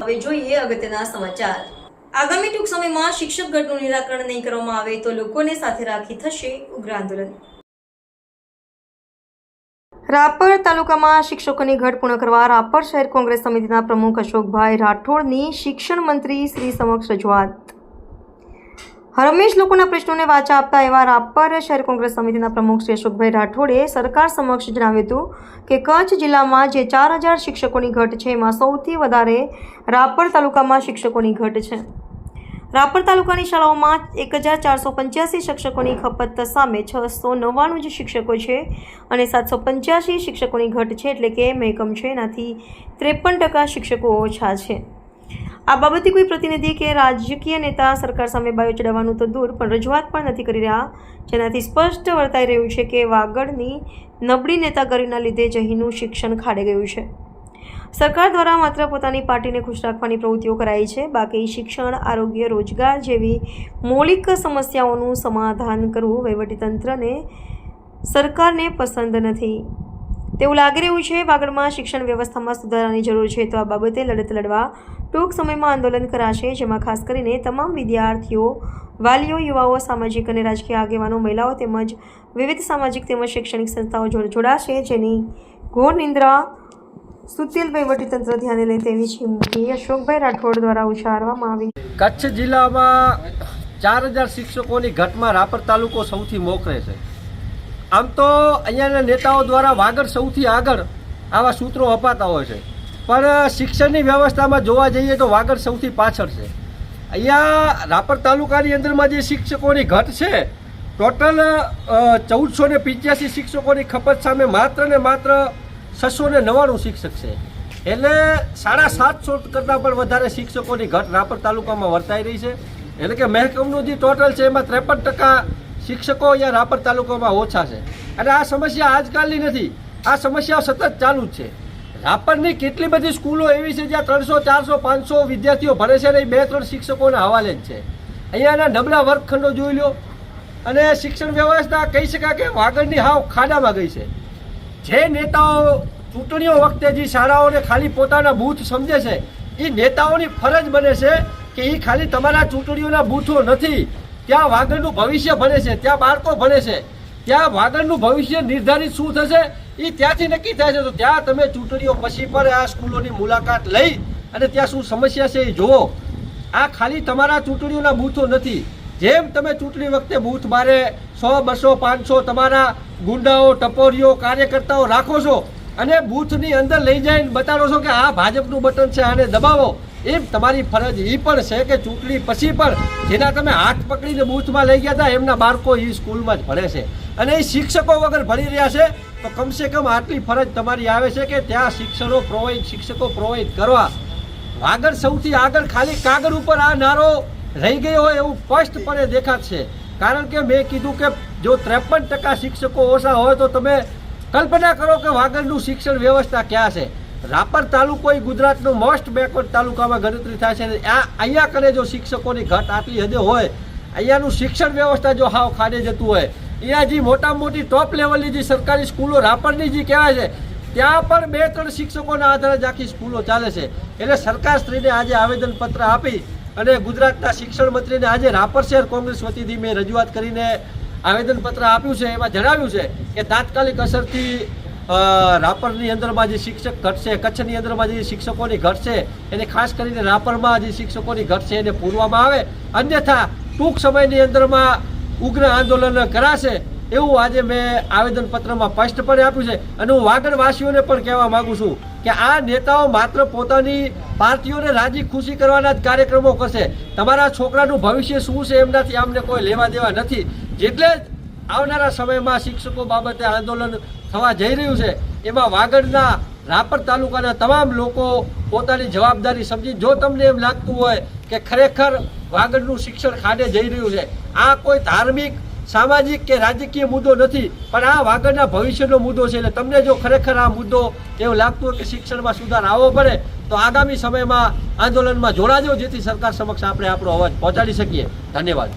હવે જોઈએ અગત્યના સમાચાર. આગામી ટૂંક સમયમાં શિક્ષક ગટનું નિરાકરણ નહીં કરવામાં આવે તો લોકોને સાથે રાખી થશે ઉગ્ર આંદોલન. રાપર તાલુકામાં શિક્ષકોની ઘટ પૂર્ણ કરવા રાપર શહેર કોંગ્રેસ સમિતિના પ્રમુખ અશોકભાઈ રાઠોડની શિક્ષણ મંત્રી શ્રી સમક્ષ રજૂઆત. હરમેશ લોકોના પ્રશ્નોને વાચા આપતા એવા રાપર શહેર કોંગ્રેસ સમિતિના પ્રમુખ શ્રી અશોકભાઈ રાઠોડે સરકાર સમક્ષ જણાવ્યું હતું કે કચ્છ જિલ્લામાં જે ચાર હજાર શિક્ષકોની ઘટ છે, એમાં સૌથી વધારે રાપર તાલુકામાં શિક્ષકોની ઘટ છે. રાપર તાલુકાની શાળાઓમાં એક હજાર ચારસો પંચ્યાસી શિક્ષકોની ખપત સામે છસો નવ્વાણું જ શિક્ષકો છે અને સાતસો પંચ્યાસી શિક્ષકોની ઘટ છે એટલે કે મહેકમ છે, એનાથી ત્રેપન ટકા શિક્ષકો ઓછા છે. આ બાબતે કોઈ પ્રતિનિધિ કે રાજકીય નેતા સરકાર સામે બાયો ચડાવવાનું તો દૂર, પણ રજૂઆત પણ નથી કરી રહ્યા. જેનાથી સ્પષ્ટ વર્તાઈ રહ્યું છે કે વાગડની નબળી નેતાગીરીના લીધે જ અહીંનું શિક્ષણ ખાડે ગયું છે. સરકાર દ્વારા માત્ર પોતાની પાર્ટીને ખુશ રાખવાની પ્રવૃત્તિઓ કરાઈ છે. બાકી શિક્ષણ, આરોગ્ય, રોજગાર જેવી મૌલિક સમસ્યાઓનું સમાધાન કરવું વહીવટીતંત્રને સરકારને પસંદ નથી. તેવું લાગી રહ્યું છે. વાગડમાં શિક્ષણ વ્યવસ્થામાં સુધારાની જરૂર છે. તો આ બાબતે લડત લડવા ટૂંક સમયમાં આંદોલન કરાશે, જેમાં ખાસ કરીને તમામ વિદ્યાર્થીઓ, વાલીઓ, યુવાઓ, સામાજિક અને રાજકીય આગેવાનો, મહિલાઓ તેમજ વિવિધ સામાજિક તેમજ શૈક્ષણિક સંસ્થાઓ જોડે, જોડાશે. જેની ઘોર નિંદ્રા સુતેલ વહીવટીતંત્ર ધ્યાને લે તેવી ચીમકી અશોકભાઈ રાઠોડ દ્વારા ઉચ્ચારવામાં આવી. કચ્છ જિલ્લામાં ચાર હજાર શિક્ષકોની ઘટમાં રાપર તાલુકો સૌથી મોખરે છે. આમ તો અહીંયાના નેતાઓ દ્વારા વાગડ સૌથી આગળ આવા સૂત્રો અપાતા હોય છે. પણ શિક્ષણની વ્યવસ્થામાં જોવા જઈએ તો વાગડ સૌથી પાછળ છે. અહીંયા રાપર તાલુકાની અંદરમાં જે શિક્ષકોની ઘટ છે, ટોટલ ચૌદસો ને પિચ્યાસી શિક્ષકોની ખપત સામે માત્ર ને માત્ર છસો ને નવ્વાણું શિક્ષક છે. એટલે સાડા સાતસો કરતાં પણ વધારે શિક્ષકોની ઘટ રાપર તાલુકામાં વર્તાઈ રહી છે. એટલે કે મહેકમનું જે ટોટલ છે એમાં ત્રેપન ટકા શિક્ષકો અહીંયા રાપર તાલુકામાં ઓછા છે. અને આ સમસ્યા આજકાલની નથી. આ સમસ્યા સતત ચાલુ જ છે. રાપરની કેટલી બધી સ્કૂલો એવી છે જ્યાં ત્રણસો, ચારસો, પાંચસો વિદ્યાર્થીઓ ભણે છે ને એ બે, ત્રણ શિક્ષકોના હવાલે જ છે. અહીંયાના નબળા વર્ગખંડો જોઈ લો. અને શિક્ષણ વ્યવસ્થા કહી શકાય કે વાગડની હાવ ખાડામાં ગઈ છે. જે નેતાઓ ચૂંટણીઓ વખતે જે શાળાઓને ખાલી પોતાના બૂથ સમજે છે, એ નેતાઓની ફરજ બને છે કે એ ખાલી તમારા ચૂંટણીઓના બૂથો નથી. ત્યાં વાગડનું ભવિષ્ય ભણે છે, ત્યાં બાળકો ભણે છે. ત્યાં વાગડનું ભવિષ્ય નિર્ધારિત શું થશે? એ ત્યાંથી નક્કી થાય છે. તો ત્યાં તમે ચૂંટણીઓ પછી પર આ સ્કૂલોની મુલાકાત લઈ અને ત્યાં શું સમસ્યા છે એ જુઓ. આ ખાલી તમારા ચૂંટણીઓના બૂથો નથી. જેમ તમે ચૂંટણી વખતે બૂથ બારે સો, બસો, પાંચસો તમારા ગુંડાઓ, ટપોરીઓ, કાર્યકર્તાઓ રાખો છો અને બૂથની અંદર લઈ જઈને બતાડો છો કે આ ભાજપનું બટન છે, આને દબાવો. એમ તમારી ફરજ એ પણ છે કે ચૂંટણી પછી પણ જેના તમે હાથ પકડીને બૂથમાં લઈ ગયા હતા, એમના બાળકો એ સ્કૂલમાં જ ભણે છે. અને એ શિક્ષકો વગર ભણી રહ્યા છે, તો કમસે કમ આટલી ફરજ તમારી આવે છે કે ત્યાં શિક્ષણો પ્રોવાઈડ શિક્ષકો પ્રોવાઈડ કરવા. આગળ સૌથી આગળ ખાલી કાગળ ઉપર આ નારો રહી ગયો હોય એવું સ્પષ્ટપણે દેખાશે કારણ કે મેં કીધું કે જો ત્રેપન ટકા શિક્ષકો ઓછા હોય તો તમે કલ્પના કરો કે વાગડનું શિક્ષણ વ્યવસ્થા ક્યાં છે. રાપર તાલુકો એ ગુજરાતનો મોસ્ટ બેકવર્ડ તાલુકામાં ગણતરી થાય છે અને આ અહીંયા કરે જો શિક્ષકોની ઘટ આટલી હદે હોય, અહીંયાનું શિક્ષણ વ્યવસ્થા જો હાવ ખાડે જતું હોય, અહીંયા જે મોટામાં મોટી ટોપ લેવલની જે સરકારી સ્કૂલો, રાપરની જે કહેવાય છે, ત્યાં પણ બે ત્રણ શિક્ષકોના આધારે જ આખી સ્કૂલો ચાલે છે. એટલે સરકારશ્રીને આજે આવેદનપત્ર આપી અને ગુજરાતના શિક્ષણ મંત્રીને આજે રાપર શહેર કોંગ્રેસ વતીથી મેં રજૂઆત કરીને આવેદનપત્ર આપ્યું છે. એમાં જણાવ્યું છે કે તાત્કાલિક અસરથી રાપરની અંદરમાં જે શિક્ષક ઘટશે, કચ્છની અંદરમાં જે શિક્ષકોની ઘટ છે એને ખાસ કરીને રાપરમાં જે શિક્ષકોની ઘટ છે એને પૂરવામાં આવે. અન્યથા, ટૂંક સમયની અંદરમાં ઉગ્ર આંદોલન કરાશે એવું આજે મેં આવેદનપત્રમાં સ્પષ્ટપણે આપ્યું છે. અને હું વાગડવાસીઓને પણ કહેવા માંગુ છું કે આ નેતાઓ માત્ર પોતાની પાર્ટીઓને રાજી ખુશી કરવાના જ કાર્યક્રમો કરશે. તમારા છોકરાનું ભવિષ્ય શું છે એમનાથી આમને કોઈ લેવા દેવા નથી. જેટલે જ આવનારા સમયમાં શિક્ષકો બાબતે આંદોલન થવા જઈ રહ્યું છે. એમાં વાગડના રાપર તાલુકાના તમામ લોકો પોતાની જવાબદારી સમજી, જો તમને એમ લાગતું હોય કે ખરેખર વાગડનું શિક્ષણ ખાડે જઈ રહ્યું છે, આ કોઈ ધાર્મિક, સામાજિક કે રાજકીય મુદ્દો નથી, પણ આ વાગડના ભવિષ્યનો મુદ્દો છે. એટલે તમને જો ખરેખર આ મુદ્દો એવું લાગતું હોય કે શિક્ષણમાં સુધાર આવવો પડે, તો આગામી સમયમાં આંદોલનમાં જોડાજો, જેથી સરકાર સમક્ષ આપણે આપણો અવાજ પહોંચાડી શકીએ. ધન્યવાદ.